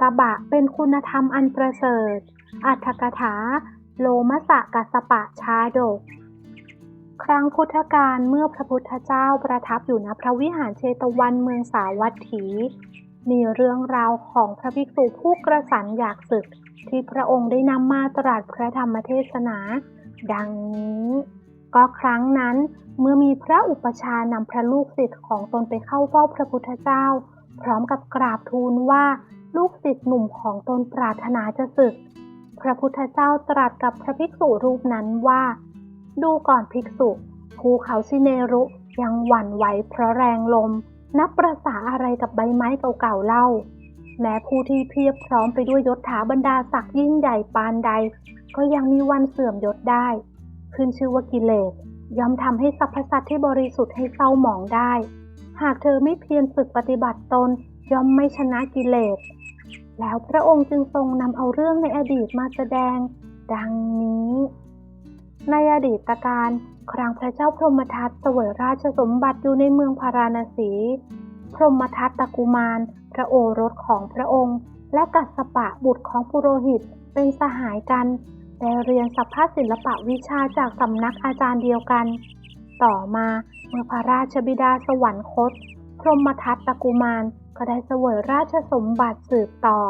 ตบะเป็นคุณธรรมอันประเสริฐ อัตถกถา โลมสะกัสปะชาดก ครั้งพุทธกาลเมื่อพระพุทธเจ้าประทับอยู่ณพระวิหารเชตวันเมืองสาวัตถี มีเรื่องราวของพระภิกษุผู้กระสันอยากศึก ที่พระองค์ได้นำมาตรัสพระธรรมเทศนา ดังนี้ก็ครั้งนั้นเมื่อมีพระอุปชานำพระลูกศิษย์ของตนไปเข้าเฝ้าพระพุทธเจ้า พร้อมกับกราบทูลว่า ลูกศิษย์หนุ่มของตนปรารถนาจะศึก พระพุทธเจ้าตรัสกับพระภิกษุรูปนั้นว่า ดูก่อนภิกษุ ภูเขาชิเนรุยังหวั่นไหวเพราะแรงลม นับประสาอะไรกับใบไม้เก่าๆเล่า แม้ผู้ที่เพียบพร้อมไปด้วยยศถาบรรดาศักดิ์ยิ่งใหญ่ปานใด ก็ยังมีวันเสื่อมยศได้ ขึ้นชื่อว่ากิเลสย่อมทำให้สรรพสัตว์ที่บริสุทธิ์ให้เศร้าหมองได้ หากเธอไม่เพียรฝึกปฏิบัติตนย่อมไม่ชนะกิเลส แล้วพระองค์จึงทรงนำเอาเรื่องในอดีตมาแสดง ดังนี้ ในอดีตการครั้งพระเจ้าพรหมทัตเสวยราชสมบัติอยู่ในเมืองพาราณสี พรหมทัตตะกุมาร พระโอรสของพระองค์ และกัสปะบุตรของปุโรหิตเป็นสหายกันได้เรียนสัพพศิลปะวิชาจากสำนักอาจารย์เดียวกัน ต่อมาเมื่อพระราชบิดาสวรรคต พรหมทัตตะกุมาร ก็ได้เสวยราชสมบัติสืบต่อ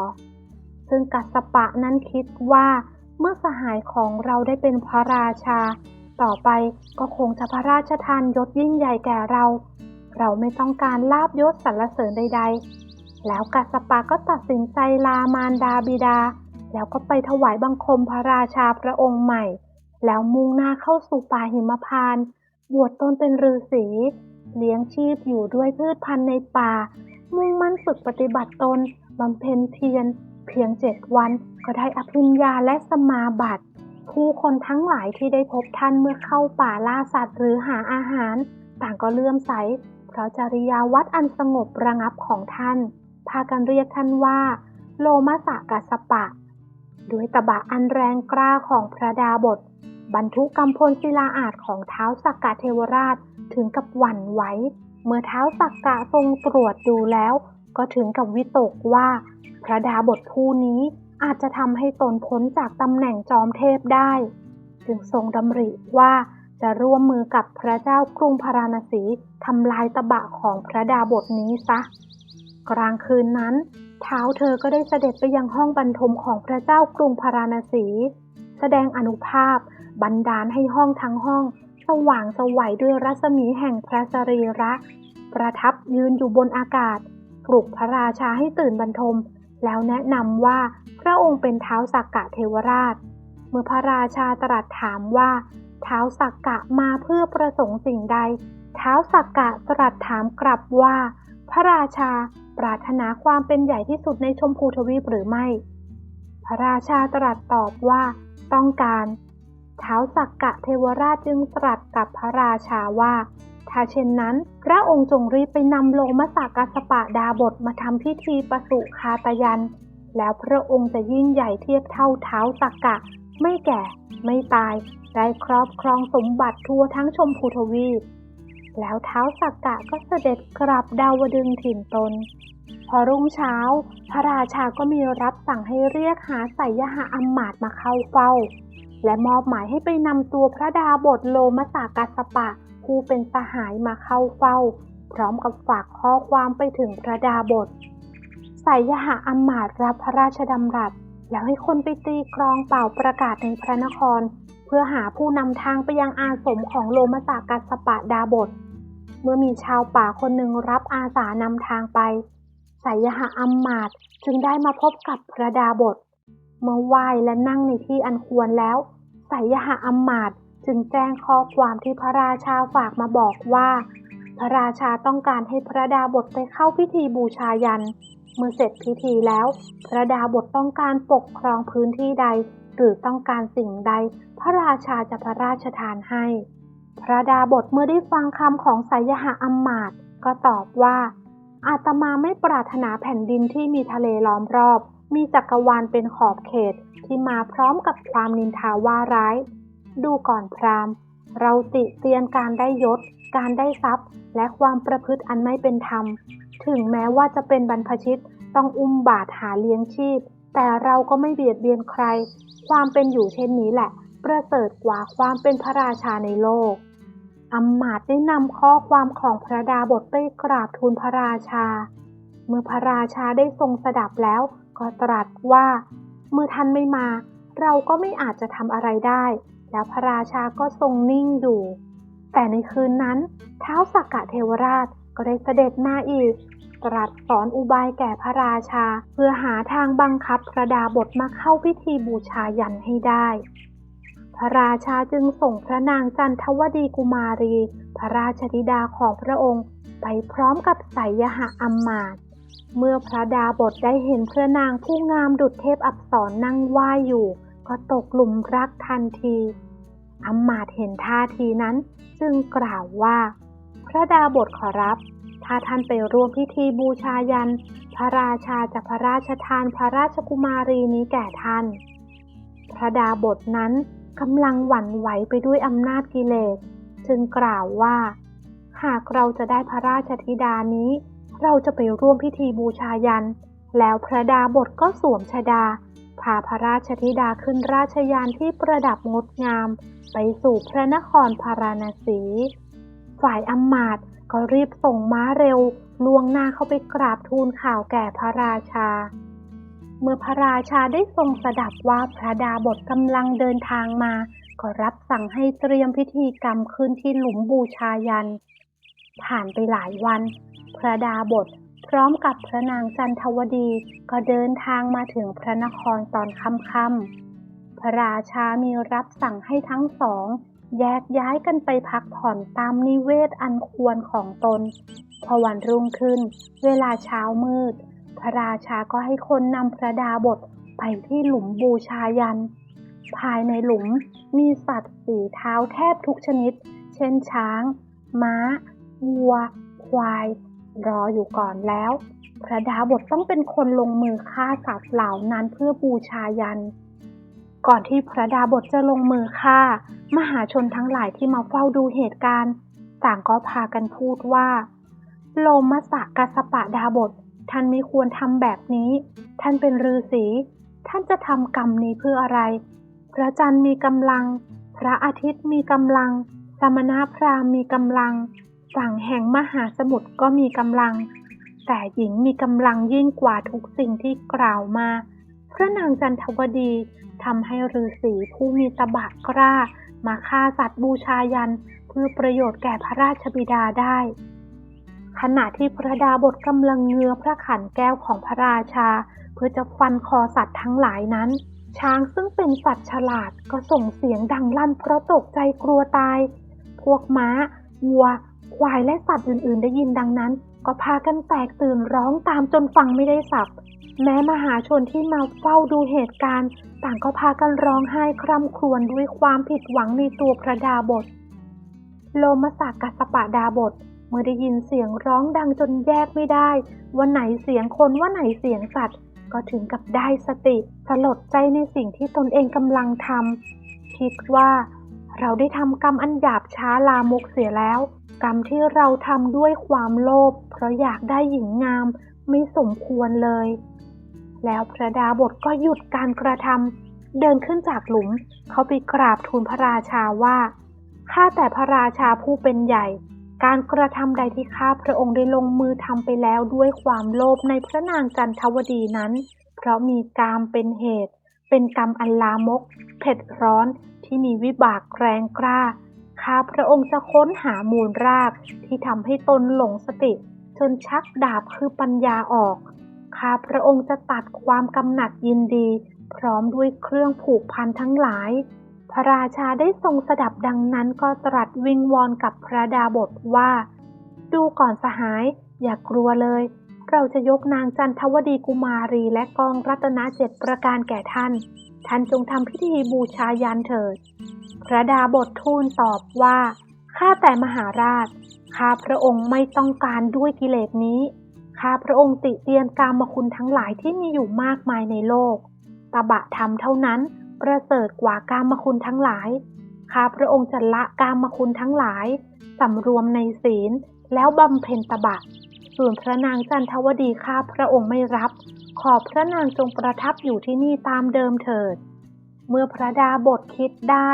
ซึ่งกัสปะนั้นคิดว่าเมื่อสหายของเราได้เป็นพระราชา ต่อไปก็คงจะพระราชทานยศยิ่งใหญ่แก่เรา เราไม่ต้องการลาบยศสรรเสริญใด ๆ แล้วกัสปะก็ตัดสินใจลามารดาบิดา แล้วก็ไปถวายบังคมพระราชาพระองค์ใหม่ แล้วมุ่งหน้าเข้าสู่ป่าหิมพานต์บวชตนเป็นฤาษีเลี้ยงชีพอยู่ด้วยพืชพันธุ์ในป่า มุ่งมั่นฝึกปฏิบัติตนบำเพ็ญเพียรเพียงเจ็ดวันก็ได้อภิญญาและสมาบัติ ผู้คนทั้งหลายที่ได้พบท่านเมื่อเข้าป่าล่าสัตว์หรือหาอาหาร ต่างก็เลื่อมใสเพราะจริยาวัดอันสงบระงับของท่าน พากันเรียกท่านว่า โลมาสะกัสปะ ด้วยตบะอันแรงกล้าของพระดาบท บรรทุกกำพลศิลาอาจของเท้าสักกะเทวราชถึงกับหวั่นไหว เมื่อเท้าสักกะทรงตรวจดูแล้ว ก็ถึงกับวิตกว่า พระดาบทผู้นี้อาจจะทำให้ตนพ้นจากตำแหน่งจอมเทพได้ จึงทรงดำริว่าจะร่วมมือกับพระเจ้ากรุงพาราณสีทำลายตะบะของพระดาบทนี้ซะ กลางคืนนั้น เท้าเธอก็ได้เสด็จไปยังห้องบรรทมของพระเจ้ากรุงพาราณสี แสดงอนุภาพบันดาลให้ห้องทั้งห้อง สว่างสวัยด้วยรัศมีแห่งพระสรีระ ประทับยืนอยู่บนอากาศปลุกพระราชาให้ตื่นบรรทม แล้วแนะนำว่าพระองค์เป็นเท้าสักกะเทวราช เมื่อพระราชาตรัสถามว่า เท้าสักกะมาเพื่อประสงค์สิ่งใด เท้าสักกะตรัสถามกลับว่า พระราชาปรารถนาความเป็นใหญ่ที่สุดในชมพูทวีปหรือไม่ พระราชาตรัสตอบว่า ต้องการ ท้าสักกะเทวราชจึงตรัสกับพระราชาว่า ถ้าเช่นนั้น พระองค์จงรีบไปนำโลมาสากัสปะดาบทมาทำพิธีประสุคาตยัน แล้วพระองค์จะยิ่งใหญ่เทียบเท่าเท้าสักกะ ไม่แก่ไม่ตาย ได้ครอบครองสมบัติทั่วทั้งชมพูทวีป แล้วเท้าสักกะก็เสด็จกลับดาวดึงถิ่นตน พอรุ่งเช้า พระราชาก็มีรับสั่งให้เรียกหาไสยหะอัมมาตมาเข้าเฝ้า และมอบหมายให้ไปนำตัวพระดาบทโลมาสากัสปะ ผู้เป็นสหายมาเข้าเฝ้า พร้อมกับฝากข้อความไปถึงพระดาบทสายยหะอมมาตรับพระราชดำรัส แล้วให้คนไปตีกรองเป่าประกาศในพระนคร เพื่อหาผู้นำทางไปยังอาสมของโลมาสากัสปะดาบท เมื่อมีชาวป่าคนหนึ่งรับอาสานำทางไปสายยหะอัมมาตจึงได้มาพบกับพระดาบท เมื่อไหว้และนั่งในที่อันควรแล้วสายหะอัมมาตจึงแจ้งข้อความที่พระราชาฝากมาบอกว่า พระราชาต้องการให้พระดาบทไปเข้าพิธีบูชายัน เมื่อเสร็จพิธีแล้ว พระดาบทต้องการปกครองพื้นที่ใด หรือต้องการสิ่งใด พระราชาจะพระราชทานให้ พระดาบทเมื่อได้ฟังคำของไสยหะอัมมาตก็ตอบว่าอาตมาไม่ปรารถนาแผ่นดินที่มีทะเลล้อมรอบ มีจักรวาลเป็นขอบเขตที่มาพร้อมกับความนินทาว่าร้าย ดูก่อนพราหมณ์ เราติเตียนการได้ยศ การได้ทรัพย์ และความประพฤติอันไม่เป็นธรรม ถึงแม้ว่าจะเป็นบรรพชิตต้องอุ้มบาตรหาเลี้ยงชีพ แต่เราก็ไม่เบียดเบียนใคร ความเป็นอยู่เช่นนี้แหละ ประเสริฐกว่าความเป็นพระราชาในโลกอำมาตย์ได้นำข้อความของพระดาบทไปกราบทูลพระราชา เมื่อพระราชาได้ทรงสดับแล้ว ก็ตรัสว่า เมื่อท่านไม่มา เราก็ไม่อาจจะทำอะไรได้ แล้วพระราชาก็ทรงนิ่งอยู่ แต่ในคืนนั้นเท้าสักกะเทวราชก็ได้เสด็จมาอีก ตรัสสอนอุบายแก่พระราชา เพื่อหาทางบังคับพระดาบทมาเข้าพิธีบูชายันให้ได้ พระราชาจึงส่งพระนางจันทวดีกุมารี พระราชธิดาของพระองค์ ไปพร้อมกับไสยยหะอัมมาต เมื่อพระดาบทได้เห็นพระนางผู้งามดุจเทพอับสรนั่งไหว้อยู่ ก็ตกหลุมรักทันทีอัมมาตเห็นท่าทีนั้น จึงกล่าวว่า พระดาบทขอรับ ถ้าท่านไปร่วมพิธีบูชายัน พระราชาจะพระราชทานพระราชกุมารีนี้แก่ท่าน พระดาบทนั้นกำลังหวั่นไหวไปด้วยอำนาจกิเลส จึงกล่าวว่า หากเราจะได้พระราชธิดานี้ เราจะไปร่วมพิธีบูชายัน แล้วพระดาบทก็สวมชดา พาพระราชธิดาขึ้นราชยานที่ประดับงดงาม ไปสู่พระนครพาราณสี ฝ่ายอำมาตย์ก็รีบส่งม้าเร็วลวงหน้าเข้าไปกราบทูลข่าวแก่พระราชา เมื่อพระราชาได้ทรงสดับว่าพระดาบทกำลังเดินทางมา ก็รับสั่งให้เตรียมพิธีกรรมขึ้นที่หลุมบูชายัน ผ่านไปหลายวัน พระดาบทพร้อมกับพระนางจันทวดีก็เดินทางมาถึงพระนครตอนค่ำๆพระราชามีรับสั่งให้ทั้งสอง แยกย้ายกันไปพักผ่อนตามนิเวศอันควรของตน พอวันรุ่งขึ้น เวลาเช้ามืด พระราชาก็ให้คนนำพระดาบทไปที่หลุมบูชายัน ภายในหลุมมีสัตว์สีเท้าแทบทุกชนิด เช่นช้าง ม้า วัว ควาย รออยู่ก่อนแล้ว พระดาบทต้องเป็นคนลงมือฆ่าสัตว์เหล่านั้นเพื่อบูชายัน ก่อนที่พระดาบทจะลงมือฆ่า มหาชนทั้งหลายที่มาเฝ้าดูเหตุการณ์ ต่างก็พากันพูดว่า โลมสะกัสปะดาบทท่านไม่ควรทำแบบนี้ ท่านเป็นฤาษี ท่านจะทำกรรมนี้เพื่ออะไร พระจันทร์มีกำลัง พระอาทิตย์มีกำลัง สมณพราหมณ์มีกำลัง ฝั่งแห่งมหาสมุทรก็มีกำลัง แต่หญิงมีกำลังยิ่งกว่าทุกสิ่งที่กล่าวมา พระนางจันทวดีทำให้ฤาษีผู้มีตบะกล้า มาฆ่าสัตว์บูชายัน เพื่อประโยชน์แก่พระราชบิดาได้ ขณะที่พระดาบทกำลังเงื้อพระขันแก้วของพระราชา เพื่อจะฟันคอสัตว์ทั้งหลายนั้น ช้างซึ่งเป็นสัตว์ฉลาดก็ส่งเสียงดังลั่นเพราะตกใจกลัวตาย พวกม้าวัว ควายและสัตว์อื่นๆ ได้ยินดังนั้น ก็พากันแตกตื่นร้องตามจนฟังไม่ได้สับ แม้มหาชนที่มาเฝ้าดูเหตุการณ์ ต่างก็พากันร้องไห้คร่ำครวญด้วยความผิดหวังในตัวพระดาบท โลมาสากกัสปะดาบท เมื่อได้ยินเสียงร้องดังจนแยกไม่ได้ ว่าไหนเสียงคนว่าไหนเสียงสัตว์ ก็ถึงกับได้สติสลดใจในสิ่งที่ตนเองกำลังทำคิดว่าเราได้ทำกรรมอันหยาบช้าลามกเสียแล้ว กรรมที่เราทำด้วยความโลภเพราะอยากได้หญิงงามไม่สมควรเลย แล้วพระดาบทก็หยุดการกระทำเดินขึ้นจากหลุม เขาไปกราบทูลพระราชาว่าข้าแต่พระราชาผู้เป็นใหญ่ การกระทำใดที่ข้าพระองค์ได้ลงมือทำไปแล้วด้วยความโลภในพระนางจันทวดีนั้น เพราะมีกามเป็นเหตุ เป็นกรรมอันลามก เผ็ดร้อนที่มีวิบากแรงกล้า ข้าพระองค์จะค้นหามูลรากที่ทำให้ตนหลงสติ จนชักดาบคือปัญญาออก ข้าพระองค์จะตัดความกำหนัดยินดี พร้อมด้วยเครื่องผูกพันทั้งหลาย พระราชาได้ทรงสดับดังนั้นก็ตรัสวิงวอนกับพระดาบทว่า ดูก่อนสหาย อย่ากลัวเลย เราจะยกนางจันทวดีกุมารีและกองรัตนเจ็ดประการแก่ท่าน ท่านจงทำพิธีบูชายันเถิด พระดาบททูลตอบว่า ข้าแต่มหาราช ข้าพระองค์ไม่ต้องการด้วยกิเลสนี้ ข้าพระองค์ติเตียนกามคุณทั้งหลายที่มีอยู่มากมายในโลก ตบะธรรมเท่านั้นประเสริฐกว่ากามคุณทั้งหลาย ข้าพระองค์จะละกามคุณทั้งหลายสำรวมในศีลแล้วบำเพ็ญตบะ ส่วนพระนางจันทวดีข้าพระองค์ไม่รับ ขอพระนางจงประทับอยู่ที่นี่ตามเดิมเถิด เมื่อพระดาบทคิดได้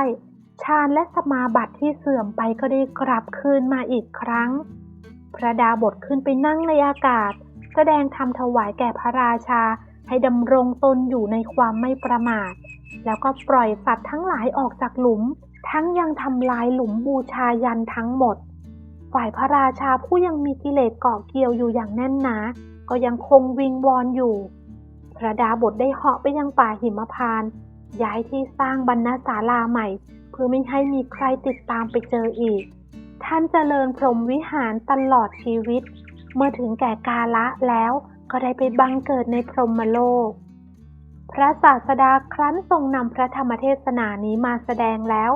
ฌานและสมาบัติที่เสื่อมไปก็ได้กลับคืนมาอีกครั้ง พระดาบทขึ้นไปนั่งในอากาศ แสดงธรรมถวายแก่พระราชาให้ดำรงตนอยู่ในความไม่ประมาท แล้วก็ปล่อยสัตว์ทั้งหลายออกจากหลุม ทั้งยังทำลายหลุมบูชายันทั้งหมด ฝ่ายพระราชาผู้ยังมีกิเลสเกาะเกี่ยวอยู่อย่างแน่นหนา ก็ยังคงวิงวอนอยู่ พระดาบทได้เหาะไปยังป่าหิมพานย้ายที่สร้างบรรณศาลาใหม่ เพื่อไม่ให้มีใครติดตามไปเจออีก ท่านเจริญพรหมวิหารตลอดชีวิต เมื่อถึงแก่กาละแล้วก็ได้ไปบังเกิดในพรหมโลก พระศาสดาครั้นทรงนำพระธรรมเทศนานี้มาแสดงแล้ว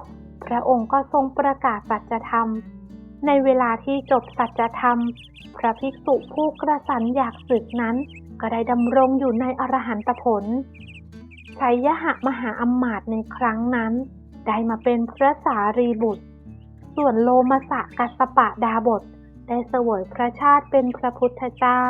พระองค์ก็ทรงประกาศสัจธรรม ในเวลาที่จบสัจธรรม พระภิกษุผู้กระสันอยากศึกนั้น ก็ได้ดำรงอยู่ในอรหันตผลชัยยหะมหาอำมาตในครั้งนั้น ได้มาเป็นพระสารีบุตร ส่วนโลมสะกัสสปะดาบท ได้เสวยพระชาติเป็นพระพุทธเจ้า